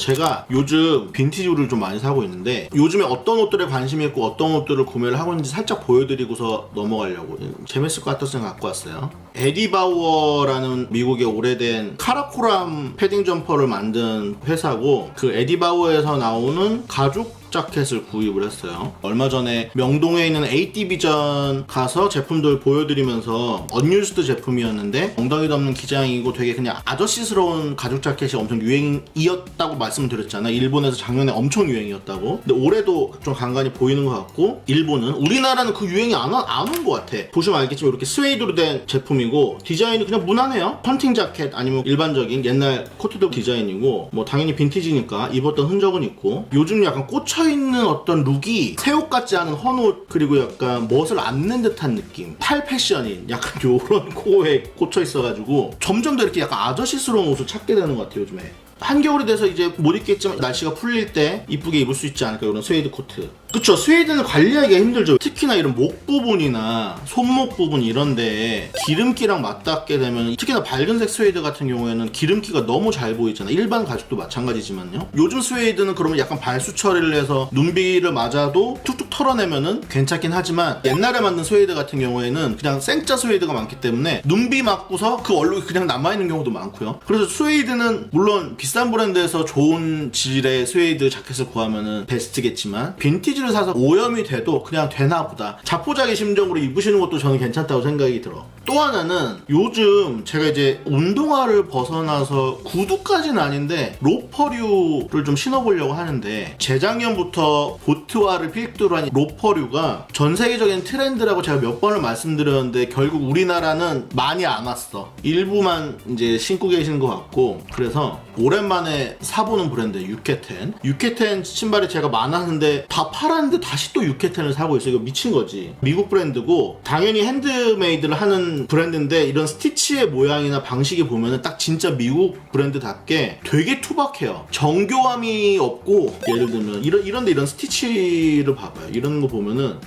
제가 요즘 빈티지를 좀 많이 사고 있는데 요즘에 어떤 옷들에 관심이 있고 어떤 옷들을 구매를 하고 있는지 살짝 보여드리고서 넘어가려고 재밌을 것 같아서 갖고 왔어요. 에디바우어라는 미국의 오래된 카라코람 패딩 점퍼를 만든 회사고 그 에디바우어에서 나오는 가죽 자켓을 구입을 했어요. 얼마 전에 명동에 있는 AD비전 가서 제품들 보여드리면서 언유스드 제품이었는데 엉덩이도 없는 기장이고 되게 그냥 아저씨스러운 가죽 자켓이 엄청 유행이었다고 말씀드렸잖아요. 일본에서 작년에 엄청 유행이었다고. 근데 올해도 좀 간간히 보이는 것 같고 일본은 우리나라는 그 유행이 안온 것 같아. 보시면 알겠지만 이렇게 스웨이드로 된 제품이고 디자인이 그냥 무난해요. 헌팅 자켓 아니면 일반적인 옛날 코트도 디자인이고 뭐 당연히 빈티지니까 입었던 흔적은 있고 요즘 약간 꽂혀 있는 어떤 룩이 새 옷 같지 않은 헌옷 그리고 약간 멋을 안는 듯한 느낌. 팔 패션인 약간 요런 코에 꽂혀 있어가지고 점점 더 이렇게 약간 아저씨스러운 옷을 찾게 되는 것 같아요 요즘에 한겨울이 돼서 이제 못 입겠지만 날씨가 풀릴 때 이쁘게 입을 수 있지 않을까 이런 스웨이드 코트. 그쵸 스웨이드는 관리하기가 힘들죠. 특히나 이런 목 부분이나 손목 부분 이런데 기름기랑 맞닿게 되면 특히나 밝은색 스웨이드 같은 경우에는 기름기가 너무 잘 보이잖아 일반 가죽도 마찬가지지만요. 요즘 스웨이드는 그러면 약간 발수 처리를 해서 눈비를 맞아도 툭툭 털어내면은 괜찮긴 하지만 옛날에 만든 스웨이드 같은 경우에는 그냥 생짜 스웨이드가 많기 때문에 눈비 맞고서 그 얼룩이 그냥 남아있는 경우도 많고요. 그래서 스웨이드는 물론 비싼 브랜드에서 좋은 질의 스웨이드 자켓을 구하면은 베스트겠지만 빈티지를 사서 오염이 돼도 그냥 되나 보다. 자포자기 심정으로 입으시는 것도 저는 괜찮다고 생각이 들어. 또 하나는 요즘 제가 이제 운동화를 벗어나서 구두까지는 아닌데 로퍼류를 좀 신어보려고 하는데 재작년부터 보트와를 필두로 한 로퍼류가 전 세계적인 트렌드라고 제가 몇 번을 말씀드렸는데 결국 우리나라는 많이 안 왔어. 일부만 이제 신고 계시는 것 같고 그래서 오랜만에 사보는 브랜드 유케텐. 유케텐 신발이 제가 많았는데 다 팔았는데 다시 또 유케텐을 사고 있어요. 이거 미친 거지. 미국 브랜드고 당연히 핸드메이드를 하는 브랜드인데 이런 스티치의 모양이나 방식이 보면은 딱 진짜 미국 브랜드답게 되게 투박해요. 정교함이 없고 예를 들면 이런 이런데 이런 스티치를 봐봐요. 이런 거 보면은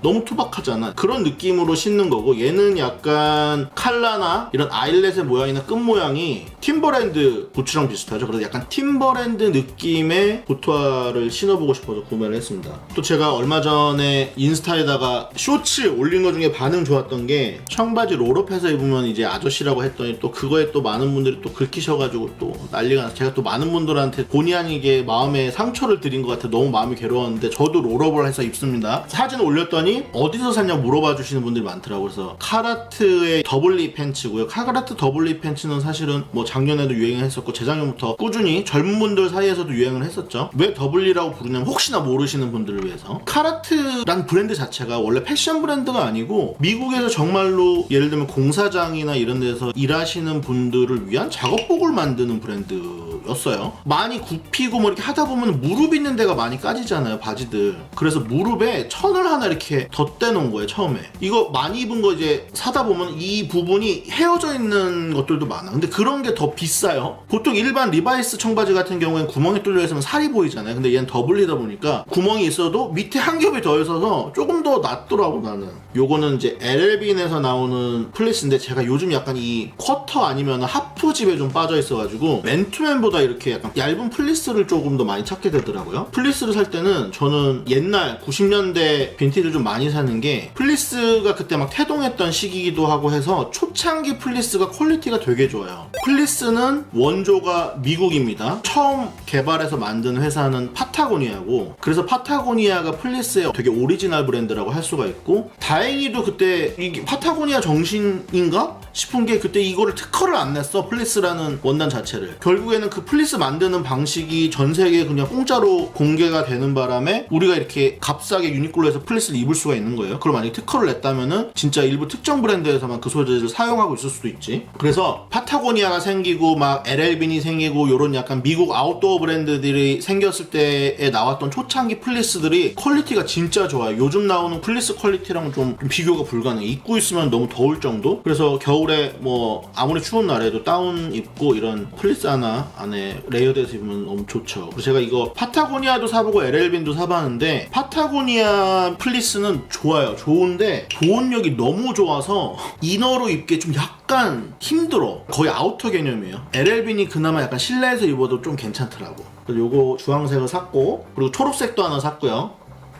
너무 투박하잖아. 그런 느낌으로 신는 거고 얘는 약간 칼라나 이런 아일렛의 모양이나 끝 모양이 팀버랜드 부츠랑 비슷하죠. 그래서 약간 팀버랜드 느낌의 보트화를 신어보고 싶어서 구매를 했습니다. 또 제가 얼마 전에 인스타에다가 쇼츠 올린 거 중에 반응 좋았던 게 청바지 롤업해서 입으면 이제 아저씨라고 했더니 또 그거에 또 많은 분들이 또 긁히셔가지고 또 난리가 나서 제가 또 많은 분들한테 본의 아니게 마음에 상처를 드린 것 같아 너무 마음이 괴로웠는데 저도 롤업을 해서 입습니다. 사진 올렸더니 어디서 샀냐 물어봐 주시는 분들이 많더라고요. 그래서 카라트의 더블리 팬츠고요. 카라트 더블리 팬츠는 사실은 뭐 작년에도 유행을 했었고 재작년부터 꾸준히 젊은 분들 사이에서도 유행을 했었죠. 왜 더블리라고 부르냐면 혹시나 모르시는 분들을 위해서 카라트란 브랜드 자체가 원래 패션 브랜드가 아니고 미국에서 정말로 예를 들면 공사장이나 이런 데서 일하시는 분들을 위한 작업복을 만드는 브랜드 였어요. 많이 굽히고 뭐 이렇게 하다 보면 무릎 있는 데가 많이 까지잖아요 바지들. 그래서 무릎에 천을 하나 이렇게 덧대 놓은 거예요 처음에. 이거 많이 입은 거 이제 사다 보면 이 부분이 헤어져 있는 것들도 많아. 근데 그런 게 더 비싸요. 보통 일반 리바이스 청바지 같은 경우엔 구멍이 뚫려 있으면 살이 보이잖아요. 근데 얘는 더블리다 보니까 구멍이 있어도 밑에 한 겹이 더 있어서 조금 더 낫더라고 나는. 요거는 이제 LL빈에서 나오는 플리스인데 제가 요즘 약간 이 쿼터 아니면 하프 집에 좀 빠져 있어가지고 맨투맨보 다 이렇게 약간 얇은 플리스를 조금 더 많이 찾게 되더라고요. 플리스를 살 때는 저는 옛날 90년대 빈티지를 좀 많이 사는 게 플리스가 그때 막 태동했던 시기이기도 하고 해서 초창기 플리스가 퀄리티가 되게 좋아요. 플리스는 원조가 미국입니다. 처음 개발해서 만든 회사는 파타고니아고 그래서 파타고니아가 플리스의 되게 오리지널 브랜드라고 할 수가 있고 다행히도 그때 파타고니아 정신인가 싶은 게 그때 이거를 특허를 안 냈어 플리스라는 원단 자체를. 결국에는 그 플리스 만드는 방식이 전 세계에 그냥 공짜로 공개가 되는 바람에 우리가 이렇게 값싸게 유니클로에서 플리스를 입을 수가 있는 거예요. 그럼 만약에 특허를 냈다면은 진짜 일부 특정 브랜드에서만 그 소재를 사용하고 있을 수도 있지. 그래서 파타고니아가 생기고 막 LL빈이 생기고 요런 약간 미국 아웃도어 브랜드들이 생겼을 때에 나왔던 초창기 플리스들이 퀄리티가 진짜 좋아요. 요즘 나오는 플리스 퀄리티랑은 좀 비교가 불가능해. 입고 있으면 너무 더울 정도? 그래서 겨울에 겨울에 뭐 아무리 추운 날에도 다운 입고 이런 플리스 하나 안에 레이어드해서 입으면 너무 좋죠. 그리고 제가 이거 파타고니아도 사보고 LL빈도 사봤는데 파타고니아 플리스는 좋아요. 좋은데 보온력이 너무 좋아서 이너로 입기 좀 약간 힘들어. 거의 아우터 개념이에요. LL빈이 그나마 약간 실내에서 입어도 좀 괜찮더라고. 요거 주황색을 샀고 그리고 초록색도 하나 샀고요.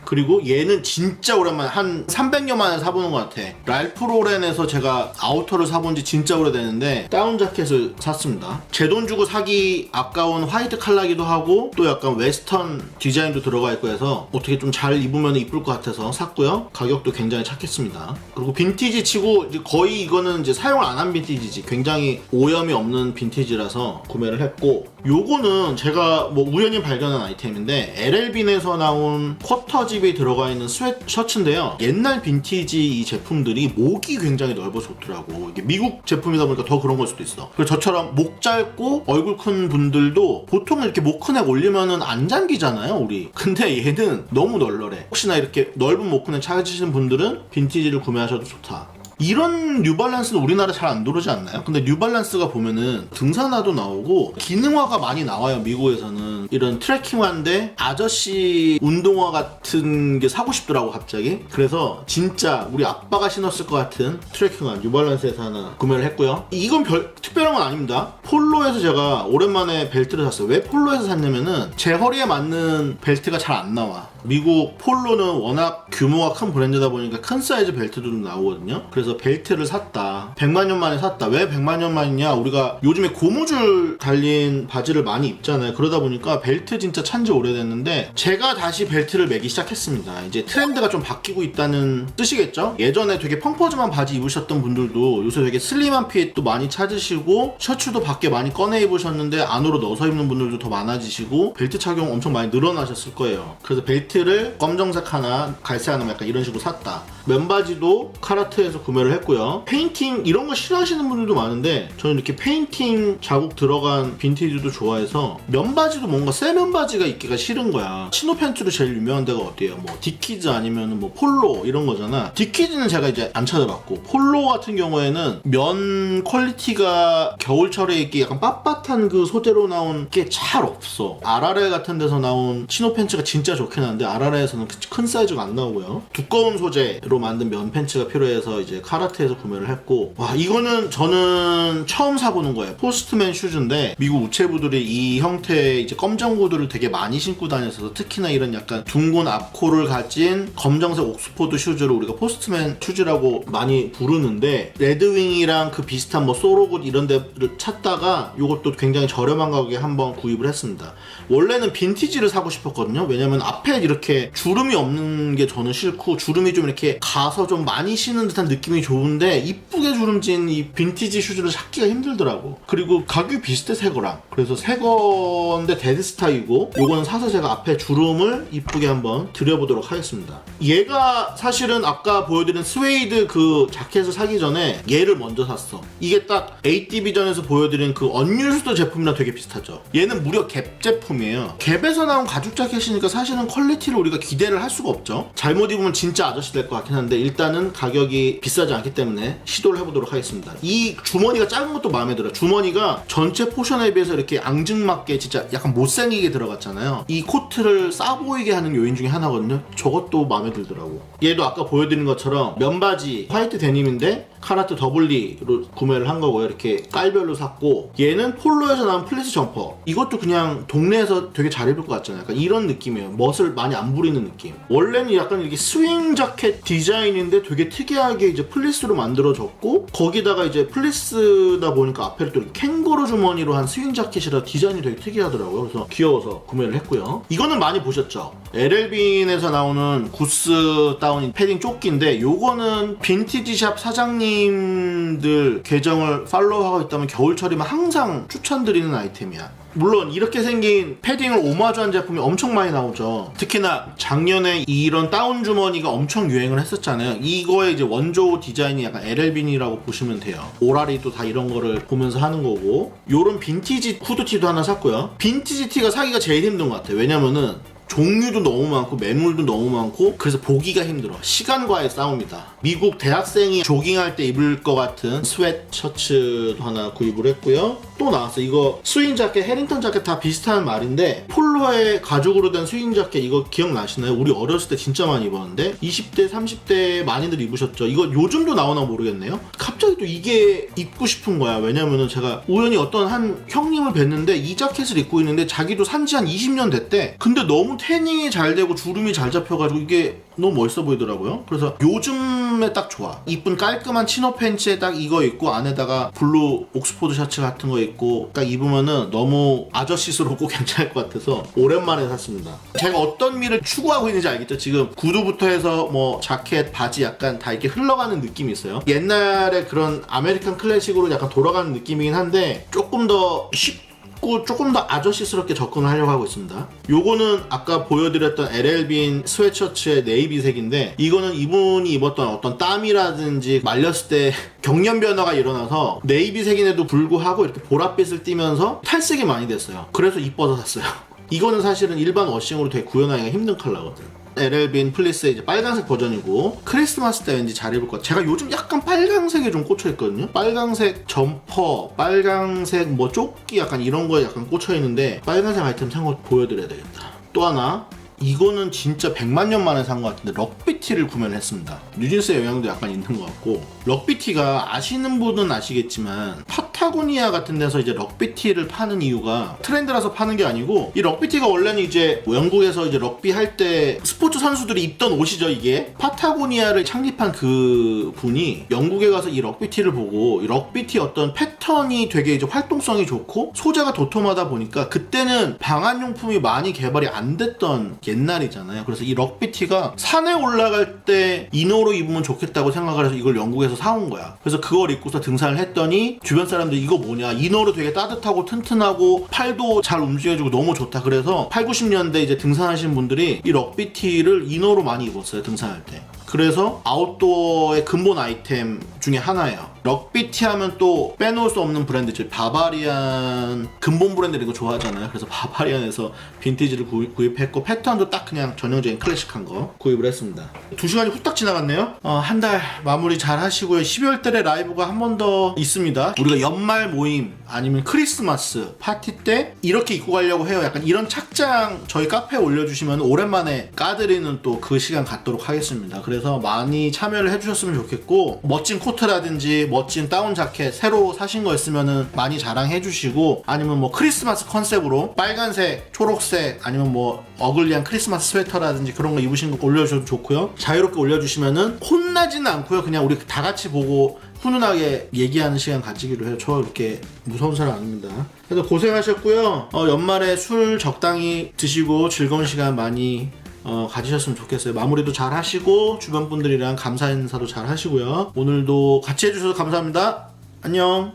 그리고 얘는 진짜 오랜만에 한 300년 만에 사보는 것 같아. 랄프 로렌에서 제가 아우터를 사본 지 진짜 오래됐는데 다운 자켓을 샀습니다. 제 돈 주고 사기 아까운 화이트 컬러기도 하고 또 약간 웨스턴 디자인도 들어가 있고 해서 어떻게 좀 잘 입으면 이쁠 것 같아서 샀고요. 가격도 굉장히 착했습니다. 그리고 빈티지 치고 이제 거의 이거는 이제 사용을 안 한 빈티지지. 굉장히 오염이 없는 빈티지라서 구매를 했고 요거는 제가 뭐 우연히 발견한 아이템인데 LL빈에서 나온 쿼터 집이 들어가 있는 스웨트 셔츠인데요. 옛날 빈티지 이 제품들이 목이 굉장히 넓어 좋더라고. 이게 미국 제품이다 보니까 더 그런 걸 수도 있어. 그리고 저처럼 목 짧고 얼굴 큰 분들도 보통 이렇게 목 큰 애 올리면은 안 잠기잖아요, 우리. 근데 얘는 너무 널널해. 혹시나 이렇게 넓은 목 큰 애 찾으시는 분들은 빈티지를 구매하셔도 좋다. 이런 뉴발란스는 우리나라 잘 안 들어오지 않나요? 근데 뉴발란스가 보면은 등산화도 나오고 기능화가 많이 나와요 미국에서는. 이런 트레킹화인데 아저씨 운동화 같은 게 사고 싶더라고 갑자기. 그래서 진짜 우리 아빠가 신었을 것 같은 트레킹화 뉴발란스에서 하나 구매를 했고요. 이건 별 특별한 건 아닙니다. 폴로에서 제가 오랜만에 벨트를 샀어요. 왜 폴로에서 샀냐면은 제 허리에 맞는 벨트가 잘 안 나와 미국 폴로는 워낙 규모가 큰 브랜드다 보니까 큰 사이즈 벨트도 좀 나오거든요. 그래서 벨트를 샀다. 100만 년 만에 샀다. 왜 100만 년 만이냐? 우리가 요즘에 고무줄 달린 바지를 많이 입잖아요. 그러다 보니까 벨트 진짜 찬지 오래됐는데 제가 다시 벨트를 매기 시작했습니다. 이제 트렌드가 좀 바뀌고 있다는 뜻이겠죠? 예전에 되게 펑퍼짐한 바지 입으셨던 분들도 요새 되게 슬림한 핏도 많이 찾으시고 셔츠도 밖에 많이 꺼내 입으셨는데 안으로 넣어서 입는 분들도 더 많아지시고 벨트 착용 엄청 많이 늘어나셨을 거예요. 그래서 벨트 를 검정색 하나, 갈색 하나 약간 이런 식으로 샀다. 면바지도 카라트에서 구매를 했고요. 페인팅 이런 거 싫어하시는 분들도 많은데 저는 이렇게 페인팅 자국 들어간 빈티지도 좋아해서 면바지도 뭔가 새 면바지가 입기가 싫은 거야. 치노 팬츠로 제일 유명한 데가 어디예요? 뭐 디키즈 아니면 뭐 폴로 이런 거잖아. 디키즈는 제가 이제 안 찾아봤고 폴로 같은 경우에는 면 퀄리티가 겨울철에 이렇게 약간 빳빳한 그 소재로 나온 게 잘 없어. 아라레 같은 데서 나온 치노 팬츠가 진짜 좋긴 한데 아라레에서는 큰 사이즈가 안 나오고요. 두꺼운 소재로 만든 면 팬츠가 필요해서 이제 카라트에서 구매를 했고 와 이거는 저는 처음 사보는 거예요. 포스트맨 슈즈인데 미국 우체부들이 이 형태의 이제 검정 구두를 되게 많이 신고 다녔어서 특히나 이런 약간 둥근 앞코를 가진 검정색 옥스포드 슈즈를 우리가 포스트맨 슈즈라고 많이 부르는데 레드윙이랑 그 비슷한 뭐 소로굿 이런 데를 찾다가 이것도 굉장히 저렴한 가격에 한번 구입을 했습니다. 원래는 빈티지를 사고 싶었거든요. 왜냐면 앞에 이렇게 주름이 없는 게 저는 싫고 주름이 좀 이렇게 가서 좀 많이 신는 듯한 느낌이 좋은데 이쁘게 주름진 이 빈티지 슈즈를 찾기가 힘들더라고. 그리고 가격이 비슷해 새 거랑. 그래서 새 건데 데드스타이고 요거는 사서 제가 앞에 주름을 이쁘게 한번 드려보도록 하겠습니다. 얘가 사실은 아까 보여드린 스웨이드 그 자켓을 사기 전에 얘를 먼저 샀어. 이게 딱 AT비전에서 보여드린 그 언유스도 제품이랑 되게 비슷하죠. 얘는 무려 갭 제품이에요. 갭에서 나온 가죽 자켓이니까 사실은 퀄리티를 우리가 기대를 할 수가 없죠. 잘못 입으면 진짜 아저씨 될 것 같긴 한데 일단은 가격이 비싸지 않기 때문에 시도를 해보도록 하겠습니다. 이 주머니가 작은 것도 마음에 들어요. 주머니가 전체 포션에 비해서 이렇게 앙증맞게 진짜 약간 못생기게 들어갔잖아요. 이 코트를 싸 보이게 하는 요인 중에 하나거든요. 저것도 마음에 들더라고. 얘도 아까 보여드린 것처럼 면바지 화이트 데님인데 카라트 더블리로 구매를 한 거고요. 이렇게 깔별로 샀고 얘는 폴로에서 나온 플리스 점퍼. 이것도 그냥 동네에서 되게 잘 입을 것 같잖아요. 약간 이런 느낌이에요. 멋을 많이 안 부리는 느낌. 원래는 약간 이렇게 스윙 자켓 디자인인데 되게 특이하게 이제 플리스로 만들어졌고 거기다가 이제 플리스다 보니까 앞에를 또 캥거루 주머니로 한 스윙 자켓이라 디자인이 되게 특이하더라고요. 그래서 귀여워서 구매를 했고요. 이거는 많이 보셨죠? LL빈에서 나오는 구스 다운 패딩 조끼인데 요거는 빈티지샵 사장님 들 계정을 팔로우하고 있다면 겨울철이면 항상 추천드리는 아이템이야. 물론 이렇게 생긴 패딩을 오마주한 제품이 엄청 많이 나오죠. 특히나 작년에 이런 다운 주머니가 엄청 유행을 했었잖아요. 이거의 이제 원조 디자인이 약간 LL빈이라고 보시면 돼요. 오라리도 다 이런 거를 보면서 하는 거고 요런 빈티지 후드티도 하나 샀고요. 빈티지 티가 사기가 제일 힘든 것 같아요. 왜냐면은 종류도 너무 많고 매물도 너무 많고 그래서 보기가 힘들어. 시간과의 싸움이다. 미국 대학생이 조깅할 때 입을 것 같은 스웨트 셔츠도 하나 구입을 했고요. 또 나왔어. 이거 스윙 자켓, 해링턴 자켓 다 비슷한 말인데 폴로의 가죽으로 된 스윙 자켓 이거 기억나시나요? 우리 어렸을 때 진짜 많이 입었는데 20대, 30대 많이들 입으셨죠. 이거 요즘도 나오나 모르겠네요. 갑자기 또 이게 입고 싶은 거야. 왜냐면은 제가 우연히 어떤 한 형님을 뵀는데 이 자켓을 입고 있는데 자기도 산지 한 20년 됐대. 근데 너무 태닝이 잘 되고 주름이 잘 잡혀가지고 이게 너무 멋있어 보이더라고요. 그래서 요즘에 딱 좋아. 이쁜 깔끔한 치노 팬츠에 딱 이거 입고 안에다가 블루 옥스포드 셔츠 같은 거 입고 딱 입으면은 너무 아저씨스럽고 괜찮을 것 같아서 오랜만에 샀습니다. 제가 어떤 미를 추구하고 있는지 알겠죠? 지금 구두부터 해서 뭐 자켓, 바지 약간 다 이렇게 흘러가는 느낌이 있어요. 옛날에 그런 아메리칸 클래식으로 약간 돌아가는 느낌이긴 한데 조금 더 쉽. 고 조금 더 아저씨스럽게 접근을 하려고 하고 있습니다. 요거는 아까 보여드렸던 LL빈 스웨트셔츠의 네이비색인데 이거는 이분이 입었던 어떤 땀이라든지 말렸을 때 경련 변화가 일어나서 네이비색인에도 불구하고 이렇게 보랏빛을 띠면서 탈색이 많이 됐어요. 그래서 이뻐서 샀어요. 이거는 사실은 일반 워싱으로 되게 구현하기가 힘든 컬러거든. LL빈 플리스의 이제 빨간색 버전이고 크리스마스 때 왠지 잘 입을 것 같아요. 제가 요즘 약간 빨강색에 좀 꽂혀 있거든요. 빨강색 점퍼, 빨강색 뭐 조끼 약간 이런 거에 약간 꽂혀 있는데 빨간색 아이템 산 거 보여드려야 되겠다. 또 하나 이거는 진짜 100만 년 만에 산 것 같은데 럭비 티를 구매를 했습니다. 뉴진스의 영향도 약간 있는 것 같고 럭비티가 아시는 분은 아시겠지만 파타고니아 같은 데서 이제 럭비티를 파는 이유가 트렌드라서 파는 게 아니고 이 럭비티가 원래는 이제 영국에서 이제 럭비 할 때 스포츠 선수들이 입던 옷이죠 이게 파타고니아를 창립한 그 분이 영국에 가서 이 럭비티를 보고 이 럭비티 어떤 패턴이 되게 이제 활동성이 좋고 소재가 도톰하다 보니까 그때는 방한 용품이 많이 개발이 안 됐던 옛날이잖아요. 그래서 이 럭비티가 산에 올라 갈 때 이너로 입으면 좋겠다고 생각을 해서 이걸 영국에서 사온 거야. 그래서 그걸 입고서 등산을 했더니 주변 사람들이 이거 뭐냐 이너로 되게 따뜻하고 튼튼하고 팔도 잘 움직여주고 너무 좋다. 그래서 8, 90년대 이제 등산하시는 분들이 이 럭비티를 이너로 많이 입었어요 등산할 때. 그래서 아웃도어의 근본 아이템 중에 하나예요. 럭비티 하면 또 빼놓을 수 없는 브랜드죠. 바바리안 근본 브랜드 이거 좋아하잖아요. 그래서 바바리안에서 빈티지를 구입, 구입 했고 패턴도 딱 그냥 전형적인 클래식한 거 구입을 했습니다. 두 시간이 후딱 지나갔네요. 어, 한 달 마무리 잘 하시고요. 12월 달에 라이브가 한 번 더 있습니다. 우리가 연말 모임 아니면 크리스마스 파티 때 이렇게 입고 가려고 해요. 약간 이런 착장 저희 카페에 올려주시면 오랜만에 까드리는 또 그 시간 갖도록 하겠습니다. 그래서 많이 참여를 해주셨으면 좋겠고 멋진 코트라든지 멋진 다운 자켓 새로 사신 거 있으면은 많이 자랑해 주시고 아니면 뭐 크리스마스 컨셉으로 빨간색, 초록색 아니면 뭐 어글리한 크리스마스 스웨터라든지 그런 거 입으신 거 올려주셔도 좋고요. 자유롭게 올려주시면은 혼나지는 않고요. 그냥 우리 다 같이 보고 훈훈하게 얘기하는 시간 가지기로 해요. 저 이렇게 무서운 사람 아닙니다. 그래서 고생하셨고요. 어, 연말에 술 적당히 드시고 즐거운 시간 많이 어, 가지셨으면 좋겠어요. 마무리도 잘 하시고 주변 분들이랑 감사 인사도 잘 하시고요. 오늘도 같이 해주셔서 감사합니다. 안녕.